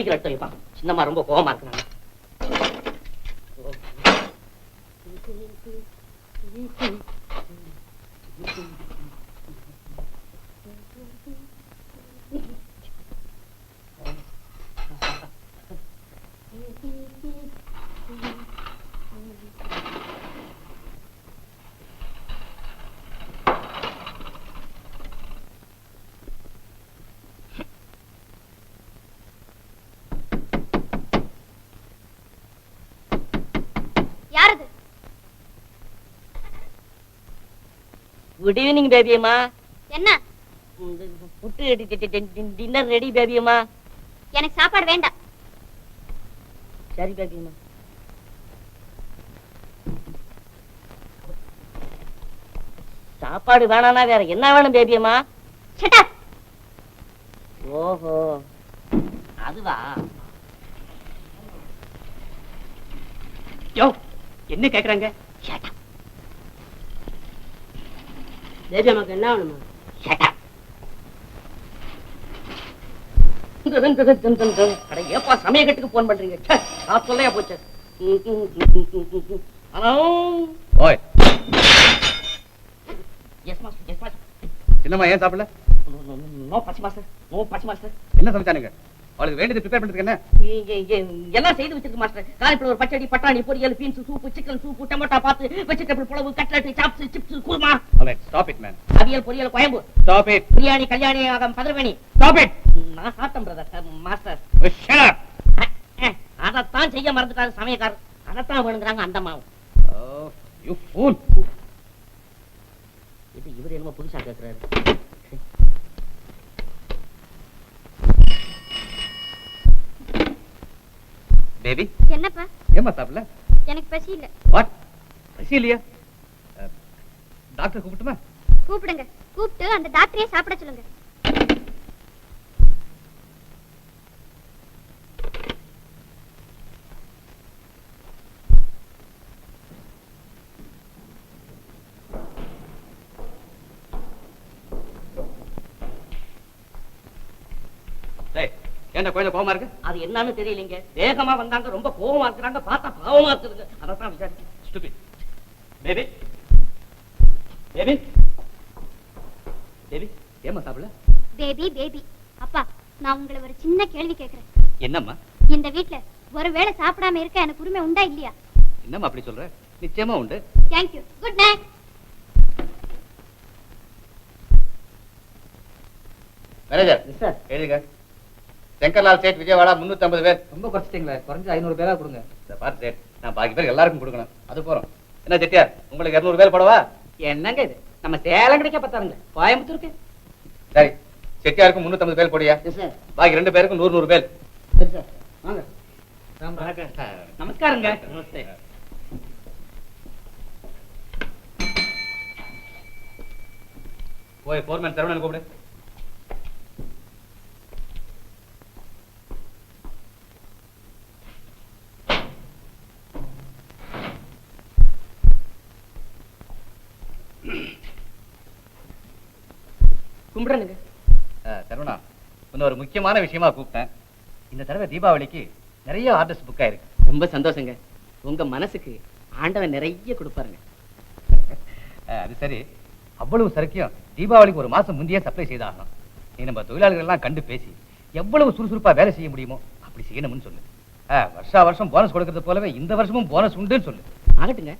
சீக்கிரம் எடுத்து வைப்பா சின்னம்மா ரொம்ப கோவமா இருக்கிறாங்க you. குட் ஈவினிங் பேபி அம்மா. என்ன? புட்டு டின்னர் ரெடி பேபி அம்மா. எனக்கு சாப்பாடு வேண்டாம். சரி பேபி அம்மா. சாப்பாடு வேணாம்னா வேற என்ன வேணும் பேபி அம்மா? Shut up. ஓஹோ. அதுவா? யோ என்ன கேக்குறாங்க? தேவி அம்மாக்கு என்ன வேணுமா அட ஏப்பா சமயக்கட்டுக்கு போன் பண்றீங்க நான் சொல்லையா போச்சு ஹலோ ஓய் எஸ் மாஸ்டர் எஸ் மாஸ்டர் சின்னம்மா ஏன் சாப்பிடல நோ பசி மாஸ்டர் நோ பசி மாஸ்டர் என்ன சமைச்சானுங்க அவளுக்கு வேண்டியது ப்ரிப்பேர் பண்றதுக்கு என்ன? எல்லாம் செய்து வச்சிருக்கு மாஸ்டர் காலிஃபிளவர் பச்சடி பட்டாணி பொரியல் beans soup chicken soup tomato bath vegetable புலவு cutlet chops chips kurma stop it man அவியல் பொரியல் குழம்பு. ஸ்டாப் இட் பிரியாணி கல்யாணி ஆகம் பதர்வேணி. ஸ்டாப் இட் நான் சாப்பிட்டேன் பிரதர் மாஸ்டர் ஷட் அப் அதைத்தான் செய்ய மறந்துட்டாரு சமயக்காரர். அதைத்தான் வேணுங்கிறாங்க அந்த மாவு ஓ யூ ஃபூல் இது இவர் என்னமோ புதுசா கேக்குறாரு. பேபி என்னப்பா? ஏமா சாப்பிடல? எனக்கு பசி இல்ல. வாட் பசி இல்லையா? டாக்டர் கூப்பிட்டுமா? கூப்பிடுங்க. கூப்பிட்டு அந்த டாக்டரையே சாப்பிட சொல்லுங்க. ஏன்டா குழந்தை கோவமா இருக்கு? அது என்னன்னு தெரியலீங்க. வேகமா வந்தாங்க ரொம்ப கோவமா இருக்கிறாங்க பார்த்தா பாவமா இருக்குதுங்க அதான் விசாரிச்சு. ஸ்டூபிட் பேபி பேபி பேபி ஏமா சாப்பிடல? பேபி பேபி அப்பா நான் உங்களை ஒரு சின்ன கேள்வி கேக்குறேன். என்னம்மா? இந்த வீட்ல ஒருவேளை சாப்பிடாம இருக்க எனக்கு உரிமை உண்டா இல்லையா? என்னம்மா அப்படி சொல்ற? நிச்சயமா உண்டு. Thank you good night manager sir எழுதுங்க. சங்கர்லால் சேட் விஜயவாடா முன்னூத்தி ஐம்பது பேர். ரொம்ப குறைச்சிட்டீங்களே குறைஞ்ச ஐநூறு பேரா கொடுங்க. இந்த பார்த்து சேட். நான் பாக்கி பேர் எல்லாருக்கும் கொடுக்கணும். அது போறோம். என்ன செட்டியார் உங்களுக்கு இருநூறு பேர் போடவா? என்னங்க இது? நம்ம சேலம் கிடைக்க பார்த்தாருங்க கோயம்புத்தூருக்கு? சரி. செட்டியாருக்கும் முன்னூத்தி ஐம்பது பேர் போடியா? சார் பாக்கி ரெண்டு பேருக்கும் நூறு நூறு பேர். சரி சார் வாங்க. நமஸ்காரங்க. நமஸ்தே போய் போர்மேன் சரவணன் கூப்பிடு. கும்பிடுறேனுங்க அஹ், சரவணா இன்னும் ஒரு முக்கியமான விஷயமா கூப்பிட்டேன். இந்த தடவை தீபாவளிக்கு நிறைய ஆர்டர்ஸ் புக் ஆயிருக்கு. ரொம்ப சந்தோஷங்க. உங்க மனசுக்கு ஆண்டவன் நிறைய கொடுப்பாருங்க. அது சரி. அவ்வளவு சரக்கையும் தீபாவளிக்கு ஒரு மாசம் முந்தையே சப்ளை செய்தாகணும். நீ நம்ம தொழிலாளர்கள் எல்லாம் கண்டு பேசி எவ்வளவு சுறுசுறுப்பா வேலை செய்ய முடியுமோ அப்படி செய்யணும்னு சொல்லு. வருஷா வருஷம் போனஸ் கொடுக்கறது போலவே இந்த வருஷமும் போனஸ் உண்டுன்னு சொல்லு. ஆகட்டுங்க.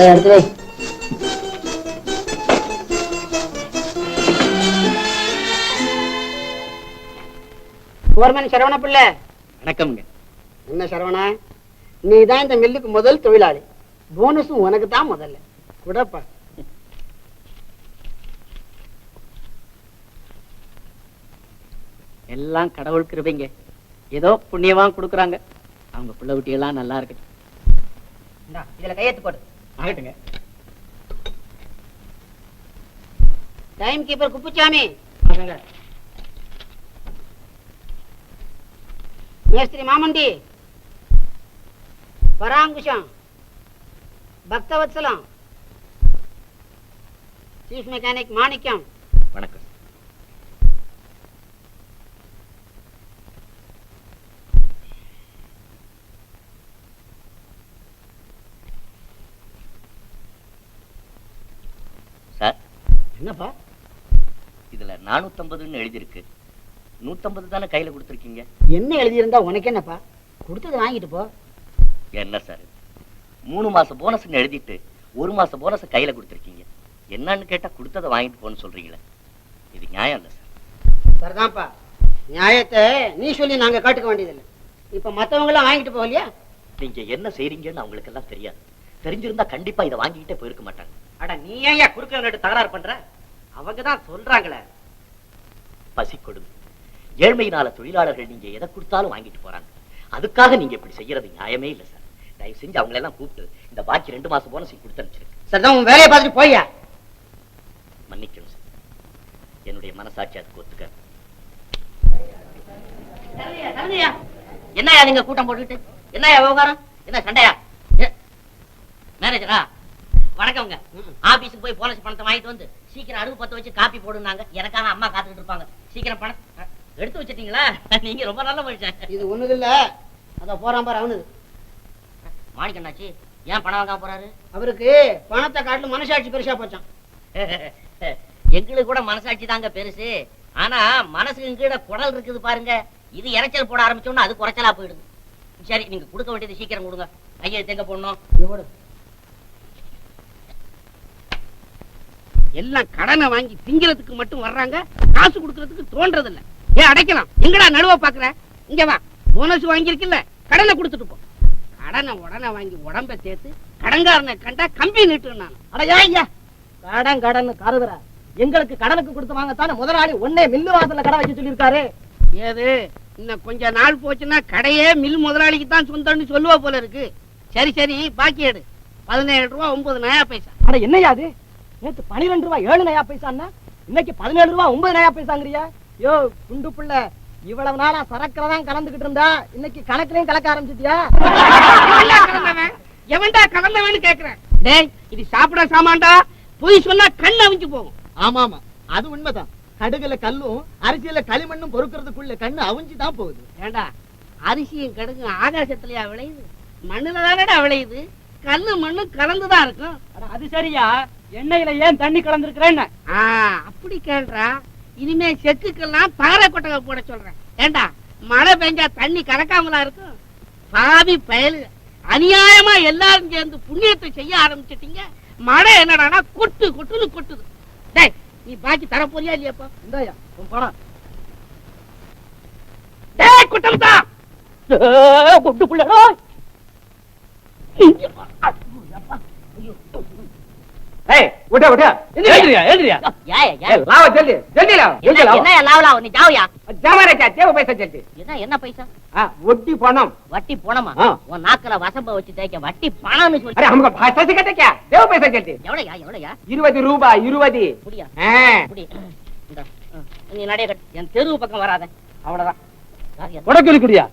வை. ஓர்மன் சரவண பிள்ளை. வணக்கம்ங்க. என்ன சரவணா? நீ தான் இந்த மில்லுக்கு முதல் தொழிலாளி. போனஸும் உனக்கு தான் முதல்ல. குடப்பா. எல்லாம் கடவுள் கிருபைங்க. ஏதோ புண்ணியமா கொடுக்குறாங்க. அவங்க புள்ள குட்டி எல்லாம் நல்லா இந்தா, இதுல கையெழுத்து போடு. ஆகட்டுங்க. Time keeper Kuppusamy. மேஸ்திரி மாமண்டி பராங்குஷம் பக்தவத்சலம் சீஃப் மெக்கானிக் மாணிக்கம் வணக்கம் சார் என்னப்பா? இதுல நானூத்தம்பதுன்னு எழுதியிருக்கு. நூத்தம்பது தானே கையில கொடுத்துருக்கீங்க? என்ன எழுதியிருந்தா உனக்கு என்னப்பா? கொடுத்தது வாங்கிட்டு போ. என்ன சார்? மூணு மாசம் போனஸ்ன்னு எழுதிட்டு ஒரு மாசம் போனஸ் கையில கொடுத்துருக்கீங்க. என்னன்னு கேட்டா கொடுத்ததை வாங்கிட்டு போன்னு சொல்றீங்களே. இது நியாயம் இல்ல சார். சரிதான்ப்பா. நியாயத்தை நீ சொல்லி நாங்க காட்டுக்க வேண்டியதில்லை. இப்ப மத்தவங்க எல்லாம் வாங்கிட்டு போகலையா? நீங்க என்ன செய்றீங்கன்னு அவங்களுக்கு எல்லாம் தெரியாது. தெரிஞ்சிருந்தா கண்டிப்பா இதை வாங்கிக்கிட்டே போயிருக்க மாட்டாங்க. அட நீ ஏன் குறுக்க நட்டு தகராறு பண்ற? அவங்க தான் சொல்றாங்களே. பசி கொடுமை. ஏழ்மையினால தொழிலாளர்கள் நீங்க எதை கொடுத்தாலும் வாங்கிட்டு போறாங்க. அதுக்காக நீங்க இப்படி செய்யறது நியாயமே இல்ல சார். தயவு செஞ்சு அவங்களை எல்லாம் கூப்பிட்டு இந்த பாக்கி ரெண்டு மாசம் போனஸ் கொடுத்து அனுப்பிச்சிருக்கு உன் வேலையை பார்த்துட்டு போய்யா? மன்னிக்கணும் சார். என்னுடைய மனசாட்சி அதுக்கு ஒத்துக்க என்னையா நீங்க கூட்டம் போட்டுட்டு என்னையா விவகாரம்? என்ன சண்டையா? மேனேஜரா? வணக்கம்ங்க. ஆபீஸுக்கு போய் போனஸ் பணத்தை வாங்கிட்டு வந்து சீக்கிரம் அடுப்பு பத்த வச்சு காப்பி போடுனாங்க. எனக்காக அம்மா காத்துக்கிட்டு இருப்பாங்க. சீக்கிரம் பணம் எடுத்து வச்சிட்டீங்களா? நீங்க ரொம்ப நல்ல மனுஷன். இது ஒண்ணுது இல்ல. அத போறான் பாரு அவனுது. மாணிக்கண்ணாச்சி ஏன் பணம் வாங்காம போறாரு? அவருக்கு பணத்தை காட்டிலும் மனசாட்சி பெருசா போச்சான் எங்களுக்கு கூட மனசாட்சி தாங்க பெருசு. ஆனா மனசுக்கு கீழே குடல் இருக்குது பாருங்க. இது இறைச்சல் போட ஆரம்பிச்சோம்னா அது குறைச்சலா போயிடுது. சரி நீங்க கொடுக்க வேண்டியது சீக்கிரம் கொடுங்க. ஐயா எங்க போடணும்? எல்லாம் கடனை வாங்கி திங்கிறதுக்கு மட்டும் வர்றாங்க. காசு கொடுக்கறதுக்கு தோன்றது இல்ல ஏன் அடைக்கலாம். எங்கடா நடுவ பாக்குற? இங்க வா. போனஸ் வாங்கியிருக்குல்ல. கடனை கொடுத்துட்டு போ. கடனை உடனே வாங்கி உடம்ப சேர்த்து கடன்காரனை கண்டா கம்பி நீட்டு நான். அடையா ஐயா கடன் கடன் கருதுற எங்களுக்கு கடனுக்கு கொடுத்து வாங்கத்தானே முதலாளி ஒன்னே மில்லு வாசல்ல கடை வச்சு சொல்லியிருக்காரு. ஏது? இன்னும் கொஞ்ச நாள் போச்சுன்னா கடையே மில் முதலாளிக்கு தான் சொந்தம்னு சொல்லுவா போல இருக்கு. சரி சரி பாக்கி எடு. பதினேழு ரூபா ஒன்பது நயா பைசா. அட என்னையா அது நேத்து பனிரெண்டு ரூபாய் ஏழு நயா பைசான்னா இன்னைக்கு பதினேழு ரூபாய் ஒன்பது நயா பைசாங்கிறியா. யோ குண்டு புள்ள இவ்வளவு நாளா சரக்குல தான் கலந்துகிட்டு இருந்தா இன்னைக்கு கணக்குலயும் கலக்க ஆரம்பிச்சிட்டியா? எவன்டா கலந்தவன் எவன்டா கலந்தவன்னு கேக்குறேன். டேய் இது சாப்பிட சாமான்டா பொய் சொன்னா கண் அவிஞ்சு போகும். ஆமா ஆமா அது உண்மைதான். கடுகுல கல்லும் அரிசியில களிமண்ணும் பொறுக்கிறதுக்குள்ள கண்ணு அவிஞ்சு தான் போகுது. ஏண்டா அரிசியும் கடுகும் ஆகாசத்துலயா விளையுது? மண்ணுல தானடா விளையுது? கல்லு மண்ணு கலந்துதான் இருக்கும். அது சரியா? எண்ணெயில ஏன் தண்ணி கலந்துருக்கிறேன்னு? அப்படி கேள்றா. இனிமே செக்குக்கெல்லாம் பாறை கொட்டகை போட சொல்றேன். ஏண்டா மழை பெஞ்சா தண்ணி கலக்காமலா இருக்கும்? பாவி பயலு. அநியாயமா எல்லாரும் சேர்ந்து புண்ணியத்தை செய்ய ஆரம்பிச்சிட்டீங்க. மழை என்னடானா கொட்டு கொட்டுன்னு கொட்டுது. டேய் நீ பாக்கி தர போறியா இல்லையாப்பா இந்தாயா உன் பணம் டேய் குட்டம் தான் கொண்டு புள்ளடா ஏய் உட உட எழுறியா எழுறியா நீ தேவ பைசா ஜல்தி. என்ன என்ன பைசா? வட்டி பணம். வட்டி பணமா? உன் நாக்கல வசம்ப வச்சு வட்டி பணம்னு தேவ பைசா ஜல்தி. எவ்வளவுயா எவ்வளவுயா 20 ரூபாய் 20 புடியா? நீ நடைய கட். என் தெருவு பக்கம் வராத. அவ்வளவுதான் உடக்கு குடியா?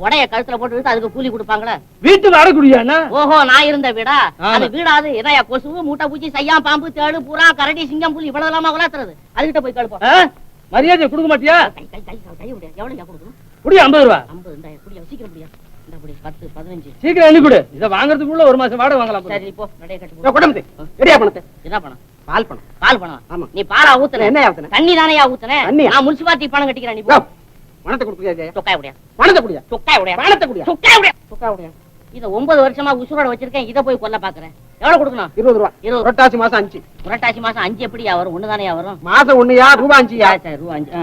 உடைய கழுத்துல போட்டு அதுக்கு கூலி கொடுப்பாங்களே? வீட்டுக்கு அடக்குடியாண்ணா ஓஹோ நான் இருந்த வீடா. அது வீடாது. என்னையா கொசு மூட்டை பூச்சி சையா பாம்பு தேடு புறா கரடி சிங்கம் புலி இவ்வளவு இல்லாம வளர்த்துறது அதுகிட்ட போய் கழுப்போம் மரியாதை கொடுக்க மாட்டியா? எவ்வளவு கொடுக்கணும்? குடியா ஐம்பது ரூபா. ஐம்பது புடியா சீக்கிரம் புடி பத்து பதினஞ்சு. சீக்கிரம் எண்ணி கொடு இதை வாங்குறதுக்குள்ள ஒரு மாசம் வாடகை வாங்கலாம் சரி நடைய கட்டு பணத்தை. என்ன பணம்? பால் பணம். பால் பணம்? ஆமா. நீ பாலா ஊத்துன. என்ன ஊத்துன? தண்ணி தானேயா ஊத்துன? நான் முனிசிபாலிட்டி பணம் கட்டிக்கிறேன் நீ பணத்தை கொடுக்குறியா தொக்காய் உடையா. பணத்தை குடியா தொக்காய் உடையா. பணத்தை குடியா தொக்காய் தொக்காய் இத ஒன்பது வருஷமா உசுரோட வச்சிருக்கேன். இத போய் கொல்ல பாக்குறேன். எவ்வளவு கொடுக்கணும்? இருபது ரூபா. இருபது. புரட்டாசி மாசம் அஞ்சு. புரட்டாசி மாசம் அஞ்சு எப்படியா வரும்? ஒண்ணுதானயா வரும்? மாசம் ஒண்ணுயா? ரூபா அஞ்சுயா? சரி, ரூபா அஞ்சு.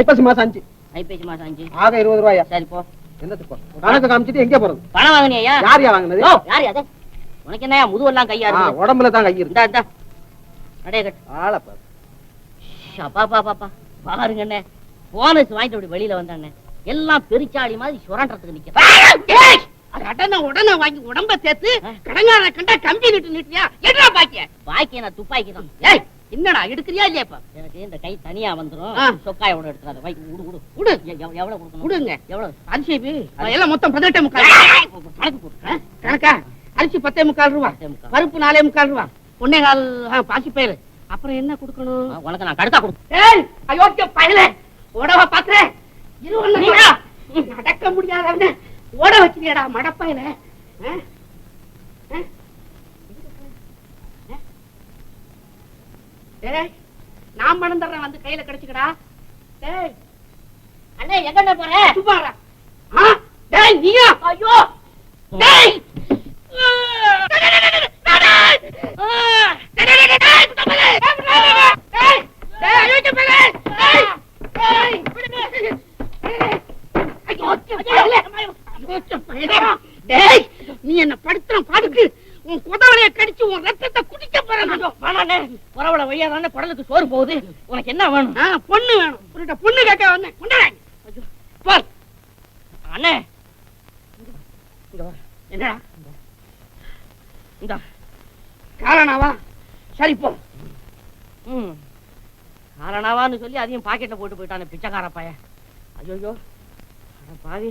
ஐப்பசி மாசம் அஞ்சு. ஐப்பசி மாசம் அஞ்சு. ஆக இருபது ரூபாயா? சரி போ. என்னத்துக்கு? கணக்கு காமிச்சிட்டு எங்க போறது? பணம் வாங்கினியா? யார் யா வாங்கினது? யோ, யாரு அது? உனக்கு என்னயா முதுவெல்லாம் கையா இருக்கு உடம்புல தான் கை கட்டு ஆளை பாரு. அப்பா பாப்பா பாருங்க போனஸ் வாங்கிட்டு அப்படி வெளியில வந்தாண்ணே எல்லாம் பெருச்சாளி மாதிரி சுரண்டறதுக்கு நிக்கிறேன். கடனை உடனே வாங்கி உடம்ப சேர்த்து கடங்கார கண்டா கம்பி நிட்டு நிட்டியா? என்னடா பாக்கிய? பாக்கி நான் துப்பாக்கி தான். ஏய் என்னடா எடுக்கிறியா இல்லையா இப்ப? எனக்கு இந்த கை தனியா வந்துரும். ஆ. சொக்காயோட எடுத்துக்காத. வை குடு குடு குடு எ- எவ்- எவ்வளவு கொடுக்கணும்? குடுங்க எவ்வளவு? அரிசி எல்லாம் மொத்தம் பதினெட்டே முக்கால். கணக்கு போடு. ஆ? கணக்கா? அரிசி பத்தே முக்கால் ரூபா. பருப்பு நாலே முக்கால் ரூபா. ஒன்னே கால் பாசி பயிர் அப்புறம் என்ன கொடுக்கணும்? உனக்கு நான் கடுத்தா கொடு ஏய் அயோக்கிய பயல ஓடவா பாக்குறேன் நடக்க முடியாதவன ஓட வச்சிருக்கடா மடப்பையில டேய் நான் பணம் தர்றேன் வந்து கையில கிடைச்சுக்கடா டேய் அண்ணே எங்க போற சுப்பாரா டேய் நீயா ஐயோ டேய் டேய் நீ என்ன படுத்துற பாடுக்கு? உன் குதவலைய கடிச்சு உன் ரத்தத்தை குடிக்க போறேன் வேணாண்ணே புறவட வையா தானே குடலுக்கு சோறு போகுது. உனக்கு என்ன வேணும்? பொண்ணு வேணும். உன்கிட்ட பொண்ணு கேட்க வந்தேன். கொண்டாங்க பார். அண்ணே. என்னடா? இந்த. காரணாவா? சரி போ. ம். காரணாவான்னு சொல்லி அதையும் பாக்கெட்டில் போட்டு போயிட்டானே பிச்சைக்கார பையன். ஐயோ பாவி.